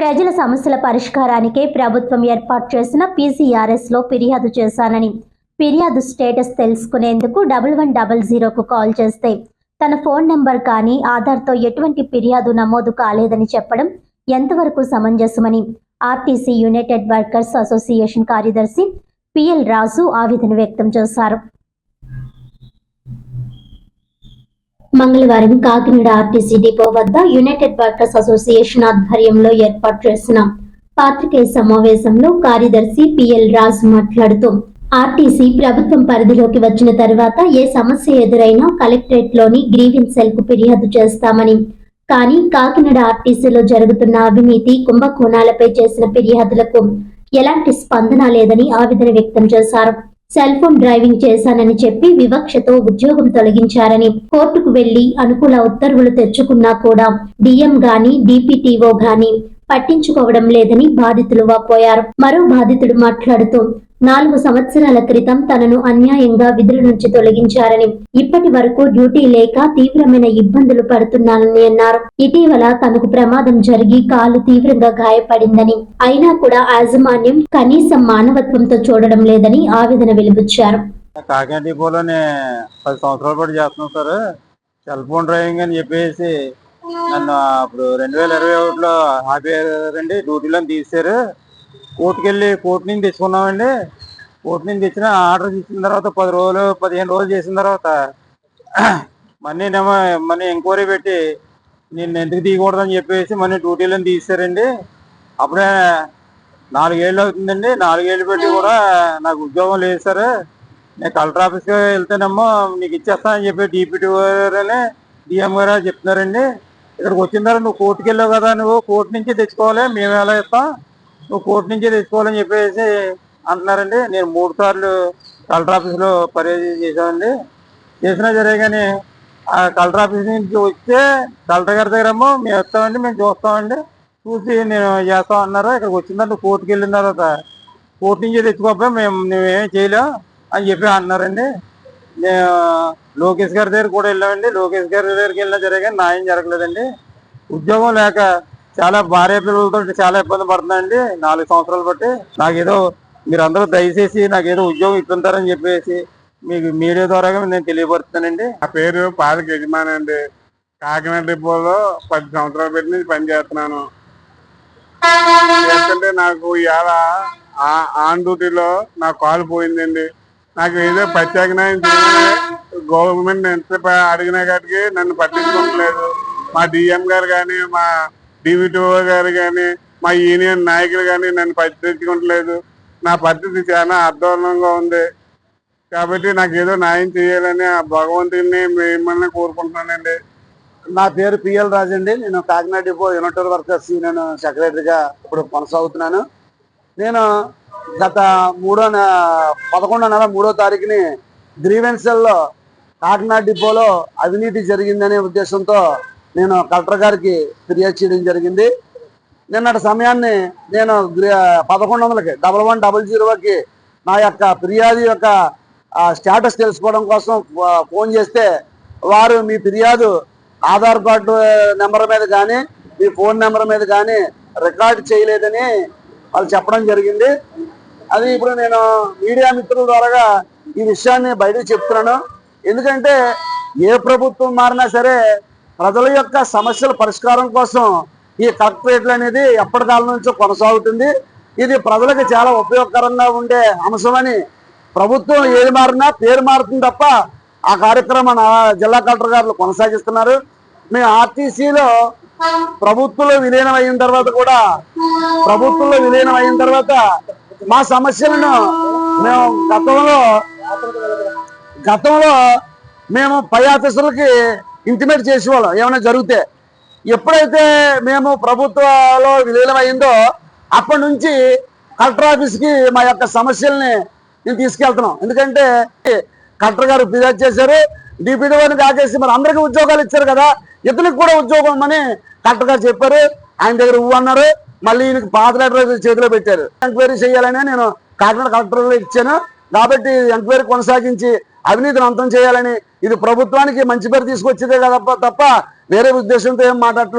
ప్రజల సమస్యల పరిష్కారానికే ప్రభుత్వం ఏర్పాటు చేసిన పీసీఆర్ఎస్లో ఫిర్యాదు చేశానని. ఫిర్యాదు స్టేటస్ తెలుసుకునేందుకు డబల్ వన్ డబల్ జీరోకు కాల్ చేస్తే తన ఫోన్ నెంబర్ కానీ ఆధార్తో ఎటువంటి ఫిర్యాదు నమోదు కాలేదని చెప్పడం ఎంతవరకు సమంజసమని. ఆర్టీసీ యునైటెడ్ వర్కర్స్ అసోసియేషన్ కార్యదర్శి పిఎల్ రాజు ఆవేదన వ్యక్తం చేశారు. మంగళవారం కాకినాడ ఆర్టీసీ డిపో వద్ద యునైటెడ్ వర్కర్స్ అసోసియేషన్ ఆధ్వర్యంలో ఏర్పాటు చేసిన పాత్రికేయ సమావేశంలో కార్యదర్శి పిఎల్ రాజు మాట్లాడుతూ ఆర్టీసీ ప్రభుత్వం పరిధిలోకి వచ్చిన తర్వాత ఏ సమస్య ఎదురైనా కలెక్టరేట్లోని గ్రీవెన్స్ సెల్కు ఫిర్యాదు చేస్తామని కానీ కాకినాడ ఆర్టీసీలో జరుగుతున్న అవినీతి కుంభకోణాలపై చేసిన ఫిర్యాదులకు ఎలాంటి స్పందన లేదని ఆవేదన వ్యక్తం చేశారు. సెల్ ఫోన్ డ్రైవింగ్ చేశానని చెప్పి వివక్షతో ఉద్యోగం తొలగించారని కోర్టుకు వెళ్ళి అనుకూల ఉత్తర్వులు తెచ్చుకున్నా కూడా డిఎం గాని డిపిటిఓ గాని పట్టించుకోవడం లేదని బాధితులు వాపోయారు. మరో బాధితుడు మాట్లాడుతూ నాలుగు సంవత్సరాల క్రితం తనను అన్యాయంగా విధుల నుంచి తొలగించారని ఇప్పటి వరకు డ్యూటీ లేక తీవ్రమైన ఇబ్బందులు పడుతున్నానని అన్నారు. ఇటీవల తనకు ప్రమాదం జరిగి కాలు తీవ్రంగా గాయపడిందని అయినా కూడా యాజమాన్యం కనీసం మానవత్వంతో చూడడం లేదని ఆవేదన వెలిబుచ్చారు. కాకినాడ డిపోలోనే పది సంవత్సరాల పాటు చేస్తున్నాం సార్. సెల్ ఫోన్ డ్రైవింగ్ అని చెప్పేసి నన్ను అప్పుడు రెండు వేల ఇరవై ఒకటిలో ఆపేయారండి డ్యూటీలో తీశారు కోర్టుకెళ్ళి కోర్టు నుంచి తెచ్చుకున్నామండి. కోర్టు నుంచి తెచ్చిన ఆర్డర్ ఇచ్చిన తర్వాత పది రోజులు పదిహేను రోజులు చేసిన తర్వాత మనీ ఏమో మనీ ఎంక్వైరీ పెట్టి నేను ఎందుకు తీయకూడదని చెప్పేసి మనీ డ్యూటీలను తీసారండి అప్పుడే నాలుగేళ్ళు అవుతుందండి. నాలుగేళ్ళు పెట్టి కూడా నాకు ఉద్యోగం లేదు సార్. నేను కలెక్టర్ ఆఫీస్కి వెళ్తేనేమో నీకు ఇచ్చేస్తానని చెప్పి డిప్యూటీ గారని డిఎం గారు చెప్తున్నారండి. ఇక్కడికి వచ్చిన తర్వాత నువ్వు కోర్టుకి వెళ్ళావు కదా నువ్వు కోర్టు నుంచి తెచ్చుకోవాలి మేము ఎలా ఇస్తాం? నువ్వు కోర్టు నుంచి తెచ్చుకోవాలని చెప్పేసి అంటున్నారండి. నేను మూడు సార్లు కలెక్టర్ ఆఫీస్లో పర్యటన చేశామండి చేసినా సరే కానీ ఆ కలెక్టర్ ఆఫీస్ నుంచి వస్తే కలెక్టర్ గారి దగ్గరేమో మేము వస్తామండి మేము చూస్తామండి. చూసి నేను చేస్తాం అన్నారు. ఇక్కడికి వచ్చిన తర్వాత కోర్టుకి వెళ్ళిన తర్వాత కోర్టు నుంచి తెచ్చుకోకపోయి మేము మేమేం చేయలేం అని చెప్పి అన్నారండి నేను లోకేష్ గారి దగ్గర కూడా వెళ్ళామండి. లోకేష్ గారి దగ్గరికి వెళ్ళినా సరే కానీ న్యాయం జరగలేదండి. ఉద్యోగం లేక చాలా భార్య పిల్లలతో చాలా ఇబ్బంది పడుతుందండి. నాలుగు సంవత్సరాలు బట్టి నాకేదో మీరు అందరూ దయచేసి నాకేదో ఉద్యోగం ఇప్పించారని చెప్పేసి మీకు మీడియా ద్వారా నేను తెలియపరుస్తానండి నా పేరు పాలక యజమాని అండి. కాకినాడ డిపోలో పది సంవత్సరాలు పెట్టి నేను పనిచేస్తున్నాను ఏంటంటే నాకు ఇవాళ ఆన్ డ్యూటీలో నా కాలు పోయిందండి. నాకు ఏదో ప్రత్యేక గవర్నమెంట్ ఎంత అడిగినా కాటికి నన్ను పట్టించుకోవట్లేదు. మా డిఎం గారు కానీ మా డివిటిఓ గారు కానీ మా యూనియన్ నాయకులు కానీ నన్ను పట్టించుకోవట్లేదు నా పరిస్థితి చాలా ఆందోళనంగా ఉంది. కాబట్టి నాకు ఏదో న్యాయం చేయాలని ఆ భగవంతుడిని మిమ్మల్ని కోరుకుంటున్నానండి. నా పేరు పిఎల్ రాజు అండి. నేను కాకినాడ డిపో యునైటెడ్ వర్కర్స్ నేను సెక్రటరీగా ఇప్పుడు కొనసాగుతున్నాను. నేను గత మూడో నె పదకొండో నెల మూడో తారీఖుని గ్రీవెన్సల్లో కాకినాడ డిపోలో అవినీతి జరిగిందనే ఉద్దేశంతో నేను కలెక్టర్ గారికి ఫిర్యాదు చేయడం జరిగింది. నిన్నటి సమయాన్ని నేను పదకొండు వందలకి డబల్ వన్ డబల్ జీరోకి నా యొక్క ఫిర్యాదు యొక్క స్టేటస్ తెలుసుకోవడం కోసం ఫోన్ చేస్తే వారు మీ ఫిర్యాదు ఆధార్ కార్డు నెంబర్ మీద కానీ మీ ఫోన్ నెంబర్ మీద కానీ రికార్డ్ చేయలేదని వాళ్ళు చెప్పడం జరిగింది. అది ఇప్పుడు నేను మీడియా మిత్రుల ద్వారా ఈ విషయాన్ని బయటకు చెప్తున్నాను. ఎందుకంటే ఏ ప్రభుత్వం మారినా సరే ప్రజల యొక్క సమస్యల పరిష్కారం కోసం ఈ కలెక్టరేట్లు అనేది ఎప్పటికాలం నుంచో కొనసాగుతుంది. ఇది ప్రజలకు చాలా ఉపయోగకరంగా ఉండే అంశమని ప్రభుత్వం ఏది మారినా పేరు మారుతుంది తప్ప ఆ కార్యక్రమం జిల్లా కలెక్టర్ గారు కొనసాగిస్తున్నారు. మేము ఆర్టీసీలో ప్రభుత్వంలో విలీనం అయిన తర్వాత కూడా ప్రభుత్వంలో విలీనం అయిన తర్వాత మా సమస్యలను మేము గతంలో గతంలో మేము పై ఆఫీసులకి ఇంటిమేట్ చేసేవాళ్ళం. ఏమైనా జరిగితే ఎప్పుడైతే మేము ప్రభుత్వంలో విలీనం అయిందో అప్పటి నుంచి కలెక్టర్ ఆఫీస్కి మా యొక్క సమస్యల్ని నేను తీసుకెళ్తున్నాం. ఎందుకంటే కలెక్టర్ గారు ఫిర్యాదు చేశారు. డిప్యూటీ వారిని కాకేసి మరి అందరికీ ఉద్యోగాలు ఇచ్చారు కదా. ఇతనికి కూడా ఉద్యోగం అని కలెక్టర్ గారు చెప్పారు. ఆయన దగ్గర ఊ అన్నారు. మళ్ళీ ఈయనకి పాత లెటర్ చేతిలో పెట్టారు. ఎంక్వైరీ చేయాలని నేను కాకినాడ కలెక్టర్ ఇచ్చాను. కాబట్టి ఎంక్వైరీ కొనసాగించి అవినీతిని అంతం చేయాలని ఇది ప్రభుత్వానికి మంచి పేరు తీసుకొచ్చేదే కదా తప్ప వేరే ఉద్దేశంతో ఏం మాట్లాడలేదు